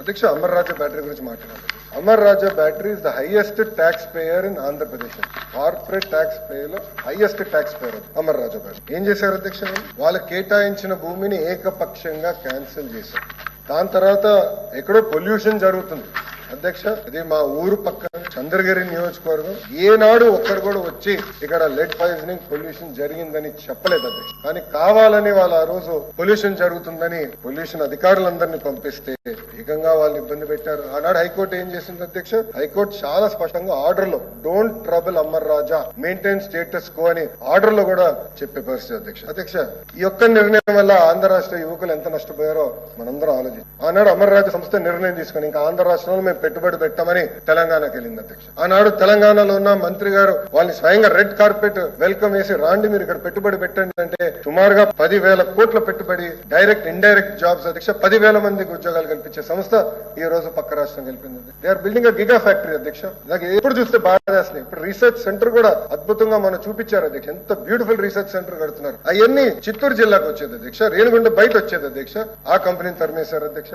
అధ్యక్ష అమర్ రాజా బ్యాటరీ గురించి మాట్లాడాలి. Amar Raja battery is the highest tax payer in Andhra Pradesh corporate tax పేయర్లో highest tax payer Amar Raja battery. ఏం చేశారు అధ్యక్ష వాళ్ళు కేటాయించిన భూమిని ఏకపక్షంగా క్యాన్సిల్ చేశారు. దాని తర్వాత ఎక్కడో పొల్యూషన్ జరుగుతుంది. అధ్యక్ష ఇది మా ఊరు పక్కన చంద్రగిరి నియోజకవర్గం ఏనాడు ఒక్కరు కూడా వచ్చి ఇక్కడ లెడ్ పాయిజనింగ్ పొల్యూషన్ జరిగిందని చెప్పలేదు అధ్యక్ష కానీ కావాలని వాళ్ళు ఆ రోజు పొల్యూషన్ జరుగుతుందని పొల్యూషన్ అధికారులందరినీ పంపిస్తే ఏకంగా వాళ్ళని ఇబ్బంది పెట్టారు. ఆనాడు హైకోర్టు ఏం చేసింది అధ్యక్ష? హైకోర్టు చాలా స్పష్టంగా ఆర్డర్లో don't trouble Amar Raja maintain status quo అని ఆర్డర్లో కూడా చెప్పే పరిస్థితి అధ్యక్ష. అధ్యక్ష ఈ యొక్క నిర్ణయం వల్ల ఆంధ్ర రాష్ట్ర యువకులు ఎంత నష్టపోయారో మనందరం ఆలోచించాం ఆనాడు అమర్ రాజా సంస్థ నిర్ణయం తీసుకుని ఇంకా ఆంధ్ర రాష్ట్రంలో మేము పెట్టుబడి పెట్టామని తెలంగాణకి వెళ్ళింది. అధ్యక్ష. ఆనాడు తెలంగాణలో ఉన్న మంత్రి గారు వాళ్ళని స్వయంగా రెడ్ కార్పెట్ వెల్కమ్ వేసి రాండి మీరు ఇక్కడ పెట్టుబడి పెట్టండి అంటే సుమారుగా పదివేల కోట్ల పెట్టుబడి డైరెక్ట్ ఇండైరెక్ట్ జాబ్స్ అధ్యక్ష పదివేల మందికి ఉద్యోగాలు కల్పించే సంస్థ ఈ రోజు పక్క రాష్ట్రం కల్పింది they are building a giga factory అధ్యక్ష. నాకు ఎప్పుడు చూస్తే బాధేస్తుంది ఇప్పుడు రీసెర్చ్ సెంటర్ కూడా అద్భుతంగా మనం చూపించారు అధ్యక్ష. ఎంత బ్యూటిఫుల్ రీసెర్చ్ సెంటర్ కడుతున్నారు. అవన్నీ చిత్తూరు జిల్లాకు వచ్చేది అధ్యక్ష. రేణుగుండ బయట వచ్చేది అధ్యక్ష. ఆ కంపెనీని తరిమేశారు అధ్యక్ష.